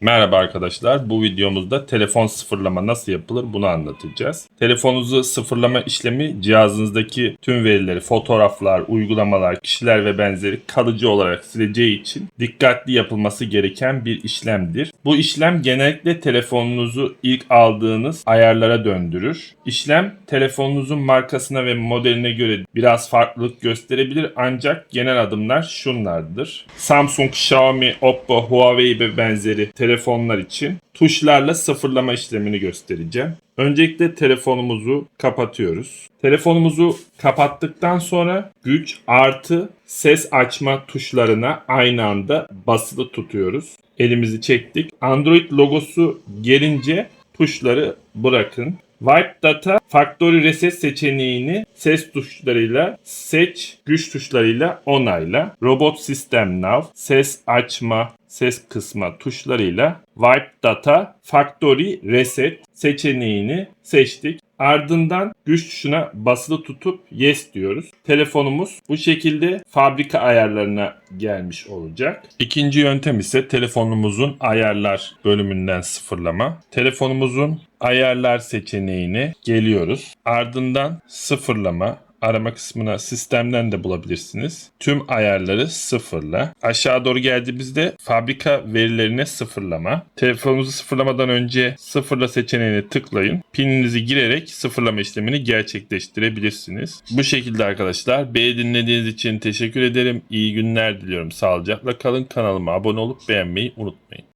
Merhaba arkadaşlar. Bu videomuzda telefon sıfırlama nasıl yapılır bunu anlatacağız. Telefonunuzu sıfırlama işlemi cihazınızdaki tüm verileri, fotoğraflar, uygulamalar, kişiler ve benzeri kalıcı olarak sileceği için dikkatli yapılması gereken bir işlemdir. Bu işlem genellikle telefonunuzu ilk aldığınız ayarlara döndürür. İşlem telefonunuzun markasına ve modeline göre biraz farklılık gösterebilir ancak genel adımlar şunlardır. Samsung, Xiaomi, Oppo, Huawei ve benzeri telefonlar için tuşlarla sıfırlama işlemini göstereceğim. Öncelikle telefonumuzu kapatıyoruz. Telefonumuzu kapattıktan sonra güç artı ses açma tuşlarına aynı anda basılı tutuyoruz. Elimizi çektik. Android logosu gelince tuşları bırakın. Wipe Data Factory Reset seçeneğini ses tuşlarıyla seç, güç tuşlarıyla onayla. Robot System Now ses açma, ses kısma tuşlarıyla Wipe Data Factory Reset seçeneğini seçtik. Ardından güç tuşuna basılı tutup yes diyoruz. Telefonumuz bu şekilde fabrika ayarlarına gelmiş olacak. İkinci yöntem ise telefonumuzun ayarlar bölümünden sıfırlama. Telefonumuzun ayarlar seçeneğine geliyoruz. Ardından sıfırlama arama kısmına sistemden de bulabilirsiniz. Tüm ayarları sıfırla. Aşağı doğru geldiğimizde fabrika verilerine sıfırlama. Telefonunuzu sıfırlamadan önce sıfırla seçeneğine tıklayın. Pininizi girerek sıfırlama işlemini gerçekleştirebilirsiniz. Bu şekilde arkadaşlar. Beni dinlediğiniz için teşekkür ederim. İyi günler diliyorum. Sağlıcakla kalın. Kanalıma abone olup beğenmeyi unutmayın.